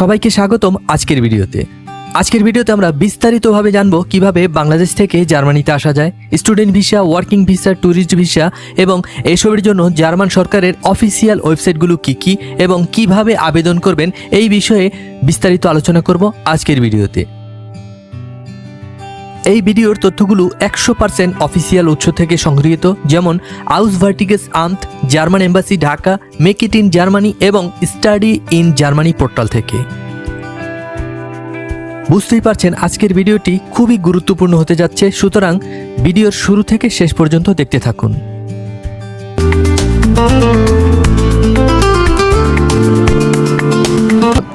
সবাইকে স্বাগতম আজকের ভিডিওতে। আজকের ভিডিওতে আমরা বিস্তারিতভাবে জানব কীভাবে বাংলাদেশ থেকে জার্মানিতে আসা যায়, student visa, working visa, tourist visa এবং এসবের জন্য জার্মান সরকারের অফিসিয়াল ওয়েবসাইটগুলো কি কি এবং কীভাবে আবেদন করবেন এই বিষয়ে বিস্তারিত আলোচনা করব আজকের ভিডিওতে। এই ভিডিওর তথ্যগুলো একশো পার্সেন্ট অফিসিয়াল উৎস থেকে সংগৃহীত, যেমন Auswärtiges Amt German embassy Dhaka, make it in Germany এবং স্টাডি ইন জার্মানি পোর্টাল থেকে। বুঝতেই পারছেন, আজকের ভিডিওটি খুবই গুরুত্বপূর্ণ হতে যাচ্ছে, সুতরাং ভিডিওর শুরু থেকে শেষ পর্যন্ত দেখতে থাকুন।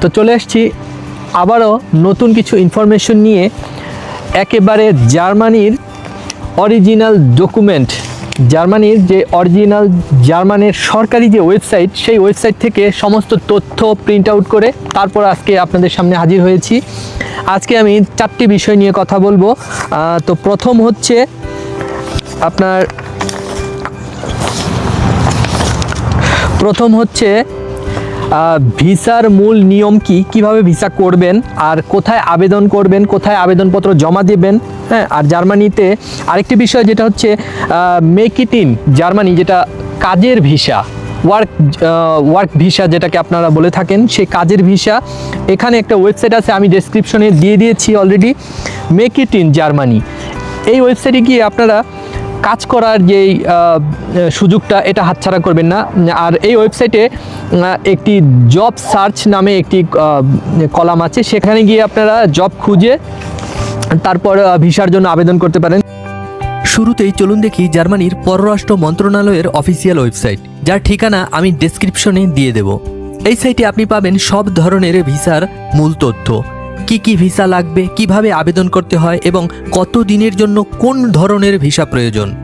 তো চলে আসছি আবারও নতুন কিছু ইনফরমেশন নিয়ে। একেবারে জার্মানির অরিজিনাল ডকুমেন্ট। জার্মানির যে অরিজিনাল জার্মানির সরকারি যে ওয়েবসাইট, সেই ওয়েবসাইট থেকে সমস্ত তথ্য প্রিন্ট আউট করে তারপর আজকে আপনাদের সামনে হাজির হয়েছি। আজকে আমি চারটি বিষয় নিয়ে কথা বলব। তো প্রথম হচ্ছে আপনার প্রথম হচ্ছে ভিসার মূল নিয়ম কি? কীভাবে ভিসা করবেন? আর কোথায় আবেদন করবেন? কোথায় আবেদনপত্র জমা দেবেন? হ্যাঁ আর জার্মানিতে আরেকটি বিষয় যেটা হচ্ছে মেক ইট ইন জার্মানি যেটা কাজের ভিসা ওয়ার্ক ওয়ার্ক ভিসা যেটাকে আপনারা বলে থাকেন, সেই কাজের ভিসা। এখানে একটা ওয়েবসাইট আছে, আমি ডেসক্রিপশনে দিয়ে দিয়েছি already make it in Germany. এই ওয়েবসাইটে গিয়ে আপনারা কাজ করার যেই সুযোগটা এটা হাতছাড়া করবেন না। আর এই ওয়েবসাইটে একটি জব সার্চ নামে একটি কলাম আছে। সেখানে গিয়ে আপনারা জব খুঁজে, তারপর ভিসার জন্য আবেদন করতে পারেন। শুরুতেই চলুন দেখি জার্মানির পররাষ্ট্র মন্ত্রণালয়ের অফিসিয়াল ওয়েবসাইট, যার ঠিকানা আমি ডেসক্রিপশনে দিয়ে দেব। এই সাইটে আপনি পাবেন সব ধরনের ভিসার মূল তথ্য। কি কি ভিসা লাগবে, কীভাবে আবেদন করতে হয় এবং কত দিনের জন্য কোন ধরনের ভিসা প্রয়োজন?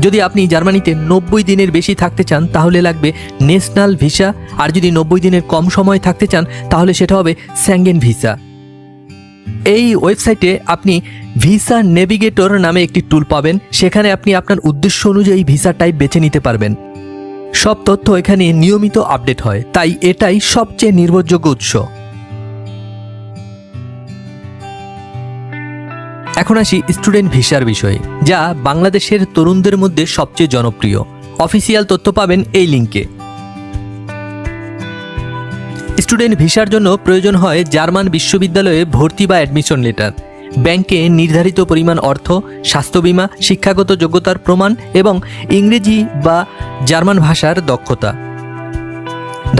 যদি আপনি জার্মানিতে নব্বই দিনের বেশি থাকতে চান, তাহলে লাগবে ন্যাশনাল ভিসা। আর যদি নব্বই দিনের কম সময় থাকতে চান, তাহলে সেটা হবে স্যাঙ্গেন ভিসা। এই ওয়েবসাইটে আপনি ভিসা নেভিগেটর নামে একটি টুল পাবেন। সেখানে আপনি আপনার উদ্দেশ্য অনুযায়ী ভিসা টাইপ বেছে নিতে পারবেন। সব তথ্য এখানে নিয়মিত আপডেট হয়। তাই এটাই সবচেয়ে নির্ভরযোগ্য উৎস। এখন আসি স্টুডেন্ট ভিসার বিষয়ে, যা বাংলাদেশের তরুণদের মধ্যে সবচেয়ে জনপ্রিয়। অফিসিয়াল তথ্য পাবেন এই লিঙ্কে স্টুডেন্ট ভিসার জন্য প্রয়োজন হয় জার্মান বিশ্ববিদ্যালয়ে ভর্তি বা অ্যাডমিশন লেটার ব্যাংকে নির্ধারিত পরিমাণ অর্থ, স্বাস্থ্য বীমা, শিক্ষাগত যোগ্যতার প্রমাণ এবং ইংরেজি বা জার্মান ভাষার দক্ষতা।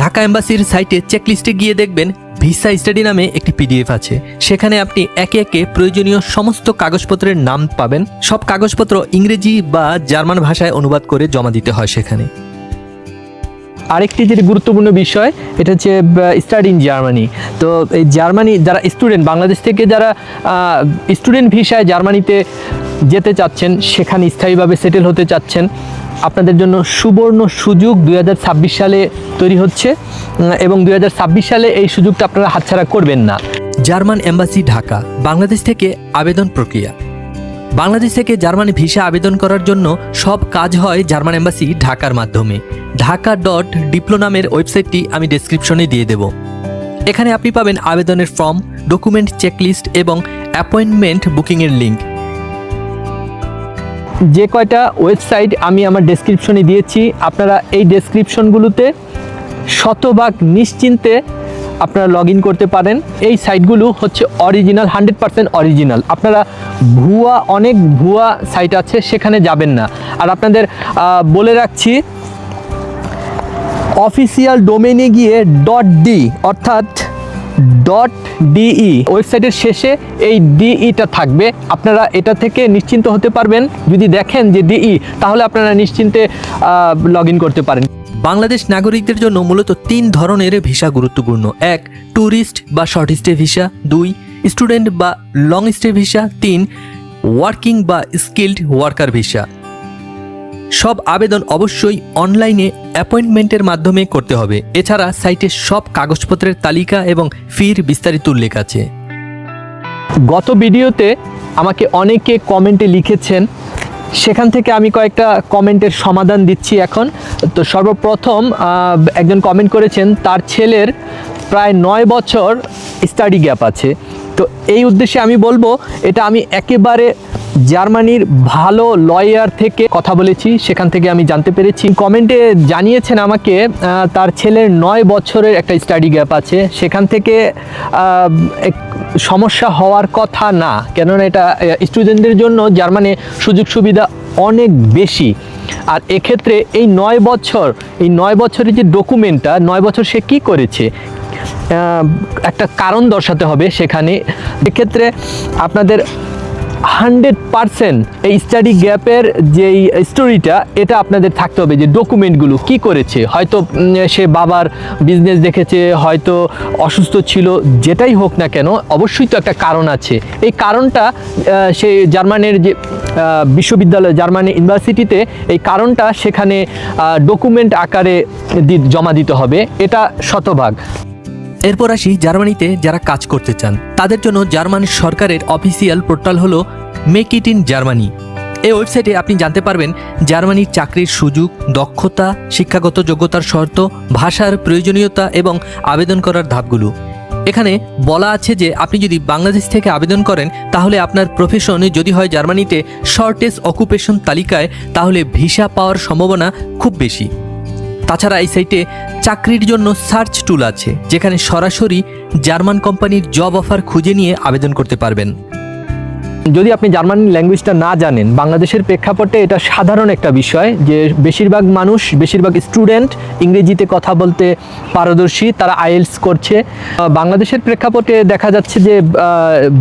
ঢাকা এম্বাসির সাইটে চেকলিস্টে গিয়ে দেখবেন ভিসা স্টাডি নামে একটি পিডিএফ আছে। সেখানে আপনি একে একে প্রয়োজনীয় সমস্ত কাগজপত্রের নাম পাবেন। সব কাগজপত্র ইংরেজি বা জার্মান ভাষায় অনুবাদ করে জমা দিতে হয় সেখানে। আরেকটি যেটি গুরুত্বপূর্ণ বিষয়, এটা হচ্ছে স্টাডি ইন জার্মানি তো এই জার্মানি যারা স্টুডেন্ট বাংলাদেশ থেকে যারা স্টুডেন্ট ভিসায় জার্মানিতে যেতে চাচ্ছেন, সেখানে স্থায়ীভাবে সেটেল হতে চাচ্ছেন আপনাদের জন্য সুবর্ণ সুযোগ দুই হাজার ছাব্বিশ সালে তৈরি হচ্ছে এবং দুই হাজার ছাব্বিশ সালে এই সুযোগটা আপনারা হাতছাড়া করবেন না। জার্মান এম্বাসি, ঢাকা, বাংলাদেশ থেকে আবেদন প্রক্রিয়া। বাংলাদেশ থেকে জার্মানি ভিসা আবেদন করার জন্য সব কাজ হয় জার্মান এম্বাসি ঢাকার মাধ্যমে। ঢাকা ডট ডিপ্লো নামের ওয়েবসাইটটি আমি ডেসক্রিপশনে দিয়ে দেব। এখানে আপনি পাবেন আবেদনের ফর্ম, ডকুমেন্ট চেকলিস্ট এবং অ্যাপয়েন্টমেন্ট বুকিংয়ের লিঙ্ক। যে কয়টা ওয়েবসাইট আমি আমার ডেসক্রিপশনে দিয়েছি, আপনারা এই ডেসক্রিপশনগুলোতে শতভাগ নিশ্চিন্তে আপনারা লগ করতে পারেন। এই সাইটগুলো হচ্ছে অরিজিনাল হান্ড্রেড পার্সেন্ট অরিজিনাল আপনারা ভুয়া, অনেক ভুয়া সাইট আছে, সেখানে যাবেন না। আর আপনাদের বলে রাখছি অফিসিয়াল ডোমেনে গিয়ে ডট ডি অর্থাৎ ডট ডিই ওয়েবসাইটের শেষে এই ডিইটা থাকবে। আপনারা এটা থেকে নিশ্চিন্ত হতে পারবেন। যদি দেখেন যে ডিই তাহলে আপনারা নিশ্চিন্তে লগ করতে পারেন। বাংলাদেশ নাগরিকদের জন্য মূলত তিন ধরনের ভিসা গুরুত্বপূর্ণ। এক ট্যুরিস্ট বা শর্ট স্টে ভিসা দুই স্টুডেন্ট বা লং স্টে ভিসা তিন ওয়ার্কিং বা স্কিল্ড ওয়ার্কার ভিসা সব আবেদন অবশ্যই অনলাইনে অ্যাপয়েন্টমেন্টের মাধ্যমে করতে হবে। এছাড়া সাইটে সব কাগজপত্রের তালিকা এবং ফির বিস্তারিত উল্লেখ আছে। গত ভিডিওতে আমাকে অনেকে কমেন্টে লিখেছেন, সেখান থেকে আমি কয়েকটা কমেন্টের সমাধান দিচ্ছি এখন। তো সর্বপ্রথম একজন কমেন্ট করেছেন, তার ছেলের প্রায় নয় বছর স্টাডি গ্যাপ আছে। তো এই উদ্দেশ্যে আমি বলব, এটা আমি একেবারে জার্মানির ভালো লয়ার থেকে কথা বলেছি, সেখান থেকে আমি জানতে পেরেছি। কমেন্টে জানিয়েছেন আমাকে তার ছেলের নয় বছরের একটা স্টাডি গ্যাপ আছে, সেখান থেকে সমস্যা হওয়ার কথা না, কেননা এটা স্টুডেন্টদের জন্য জার্মানি সুযোগ সুবিধা অনেক বেশি। আর এক্ষেত্রে এই নয় বছর, এই নয় বছরের যে ডকুমেন্টটা নয় বছর সে কি করেছে? একটা কারণ দর্শাতে হবে সেখানে। এক্ষেত্রে আপনাদের হান্ড্রেড পারসেন্ট এই স্টাডি গ্যাপের যেই স্টোরিটা, এটা আপনাদের থাকতে হবে যে ডকুমেন্টগুলো কি করেছে। হয়তো সে বাবার বিজনেস দেখেছে, হয়তো অসুস্থ ছিল, যেটাই হোক না কেন, অবশ্যই তো একটা কারণ আছে। এই কারণটা সে জার্মানির যে বিশ্ববিদ্যালয়, জার্মানি ইউনিভার্সিটিতে এই কারণটা সেখানে ডকুমেন্ট আকারে জমা দিতে হবে। এটা শতভাগ। এরপর আসি জার্মানিতে যারা কাজ করতে চান। তাদের জন্য জার্মান সরকারের অফিসিয়াল পোর্টাল হলো মেক ইট ইন জার্মানি। এই ওয়েবসাইটে আপনি জানতে পারবেন জার্মানির চাকরির সুযোগ, দক্ষতা, শিক্ষাগত যোগ্যতার শর্ত, ভাষার প্রয়োজনীয়তা এবং আবেদন করার ধাপগুলো। এখানে বলা আছে যে আপনি যদি বাংলাদেশ থেকে আবেদন করেন, তাহলে আপনার প্রফেশন যদি হয় জার্মানিতে শর্টেজ অকুপেশন তালিকায়, তাহলে ভিসা পাওয়ার সম্ভাবনা খুব বেশি। তাছাড়া এই সাইটে চাকরির জন্য সার্চ টুল আছে, যেখানে সরাসরি জার্মান কোম্পানির জব অফার খুঁজে নিয়ে আবেদন করতে পারবেন। যদি আপনি জার্মান ল্যাঙ্গুয়েজটা না জানেন, বাংলাদেশের প্রেক্ষাপটে এটা সাধারণ একটা বিষয় যে বেশিরভাগ মানুষ, বেশিরভাগ স্টুডেন্ট ইংরেজিতে কথা বলতে পারদর্শী, তারা আইএলস করছে। বাংলাদেশের প্রেক্ষাপটে দেখা যাচ্ছে যে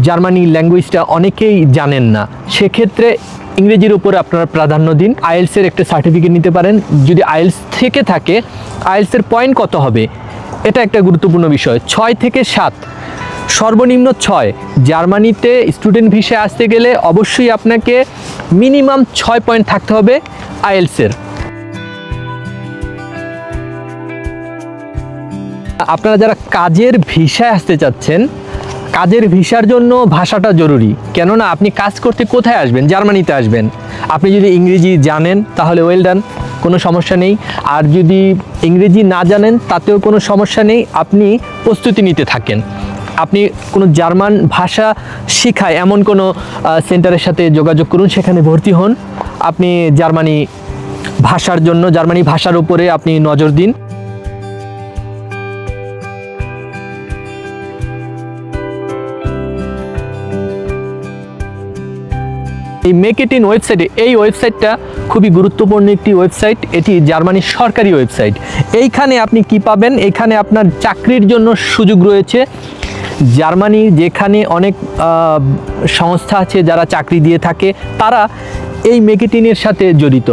জার্মানি ল্যাঙ্গুয়েজটা অনেকেই জানেন না। সেক্ষেত্রে ইংরেজির উপরে আপনারা প্রাধান্য দিন। আইএলসের একটা সার্টিফিকেট নিতে পারেন। যদি আইএলস থেকে থাকে আইএলসের পয়েন্ট কত হবে? এটা একটা গুরুত্বপূর্ণ বিষয়। ছয় থেকে সাত। সর্বনিম্ন ছয়। জার্মানিতে স্টুডেন্ট ভিসায় আসতে গেলে অবশ্যই আপনাকে মিনিমাম ছয় পয়েন্ট থাকতে হবে আইএলসের আপনারা যারা কাজের ভিসায় আসতে চাচ্ছেন কাজের ভিসার জন্য ভাষাটা জরুরি। কেননা আপনি কাজ করতে কোথায় আসবেন? জার্মানিতে আসবেন। আপনি যদি ইংরেজি জানেন, তাহলে ওয়েল ডান কোনো সমস্যা নেই। আর যদি ইংরেজি না জানেন, তাতেও কোনো সমস্যা নেই। আপনি প্রস্তুতি নিতে থাকেন। আপনি কোনো জার্মান ভাষা শেখায় এমন কোনো সেন্টারের সাথে যোগাযোগ করুন, সেখানে ভর্তি হন। আপনি জার্মানি ভাষার জন্য, জার্মানি ভাষার উপরে আপনি নজর দিন। এই মেক ইট ইন ওয়েবসাইটে এই ওয়েবসাইটটা খুবই গুরুত্বপূর্ণ একটি ওয়েবসাইট এটি জার্মানির সরকারি ওয়েবসাইট এইখানে আপনি কি পাবেন? এখানে আপনার চাকরির জন্য সুযোগ রয়েছে। জার্মানি যেখানে অনেক সংস্থা আছে যারা চাকরি দিয়ে থাকে, তারা এই মেকেটিনের সাথে জড়িত।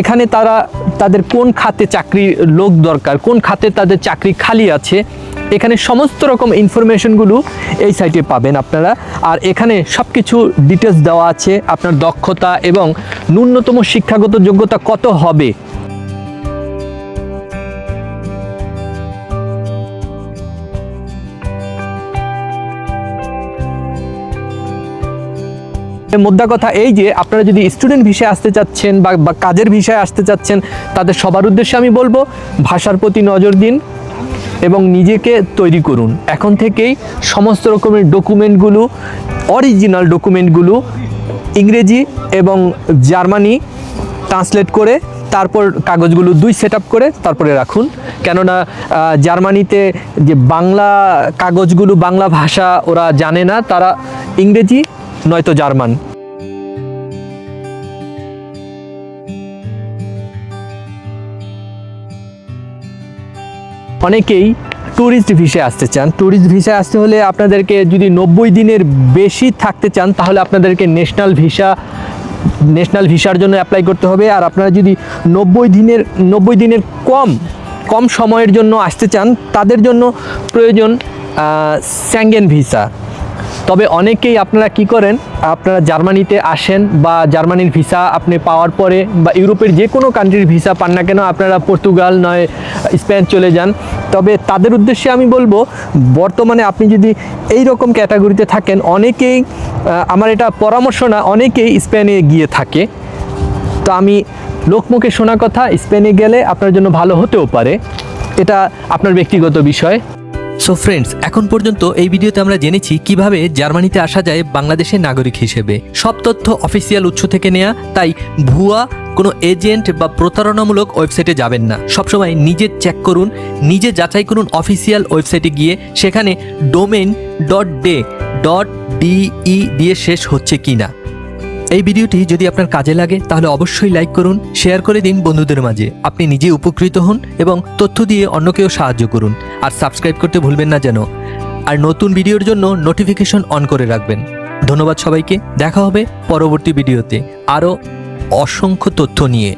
এখানে তারা, তাদের কোন খাতে চাকরির লোক দরকার, কোন খাতে তাদের চাকরি খালি আছে এখানে সমস্ত রকম ইনফরমেশনগুলো এই সাইটে পাবেন আপনারা। আর এখানে সব কিছু ডিটেলস দেওয়া আছে, আপনার দক্ষতা এবং ন্যূনতম শিক্ষাগত যোগ্যতা কত হবে। মোদ্দা কথা এই যে, আপনারা যদি স্টুডেন্ট ভিসায় আসতে চাচ্ছেন বা কাজের ভিসায় আসতে চাচ্ছেন, তাদের সবার উদ্দেশ্যে আমি বলব, ভাষার প্রতি নজর দিন। এবং নিজেকে তৈরি করুন। এখন থেকেই সমস্ত রকমের ডকুমেন্টগুলো অরিজিনাল ডকুমেন্টগুলো ইংরেজি এবং জার্মানি ট্রান্সলেট করে তারপর কাগজগুলো দুই সেট করে তারপরে রাখুন। কেননা জার্মানিতে যে বাংলা কাগজগুলো, বাংলা ভাষা ওরা জানে না, তারা ইংরেজি নয়তো জার্মান। অনেকেই ট্যুরিস্ট ভিসায় আসতে চান। ট্যুরিস্ট ভিসায় আসতে হলে আপনাদেরকে যদি নব্বই দিনের বেশি থাকতে চান, তাহলে আপনাদেরকে ন্যাশনাল ভিসা ন্যাশনাল ভিসার জন্য অ্যাপ্লাই করতে হবে। আর আপনারা যদি নব্বই দিনের নব্বই দিনের কম কম সময়ের জন্য আসতে চান, তাদের জন্য প্রয়োজন স্যাঙ্গেন ভিসা তবে অনেকেই আপনারা কি করেন? আপনারা জার্মানিতে আসেন বা জার্মানির ভিসা আপনি পাওয়ার পরে বা ইউরোপের যে কোনো কান্ট্রির ভিসা পান না কেন আপনারা পর্তুগাল নয়, স্পেন চলে যান। তবে তাদের উদ্দেশ্যে আমি বলব, বর্তমানে আপনি যদি এই রকম ক্যাটাগরিতে থাকেন, অনেকেই আমার এটা পরামর্শ না, অনেকেই স্পেনে গিয়ে থাকে। তো আমি লোকমুখে শোনা কথা, স্পেনে গেলে আপনার জন্য ভালো হতেও পারে। এটা আপনার ব্যক্তিগত বিষয়। সো ফ্রেন্ডস এখন পর্যন্ত এই ভিডিওতে আমরা জেনেছি কীভাবে জার্মানিতে আসা যায় বাংলাদেশের নাগরিক হিসেবে। সব তথ্য অফিসিয়াল উৎস থেকে নেওয়া তাই ভুয়া কোনো এজেন্ট বা প্রতারণামূলক ওয়েবসাইটে যাবেন না। সবসময় নিজে চেক করুন, নিজে যাচাই করুন অফিসিয়াল ওয়েবসাইটে গিয়ে, সেখানে domain dot de dot D E শেষ হচ্ছে কি না এই ভিডিওটি যদি আপনার কাজে লাগে, তাহলে অবশ্যই লাইক করুন, শেয়ার করে দিন বন্ধুদের মাঝে। আপনি নিজে উপকৃত হন এবং তথ্য দিয়ে অন্যকেও সাহায্য করুন। আর সাবস্ক্রাইব করতে ভুলবেন না যেন। আর নতুন ভিডিওর জন্য নোটিফিকেশন অন করে রাখবেন। ধন্যবাদ সবাইকে। দেখা হবে পরবর্তী ভিডিওতে। আরও অসংখ্য তথ্য নিয়ে।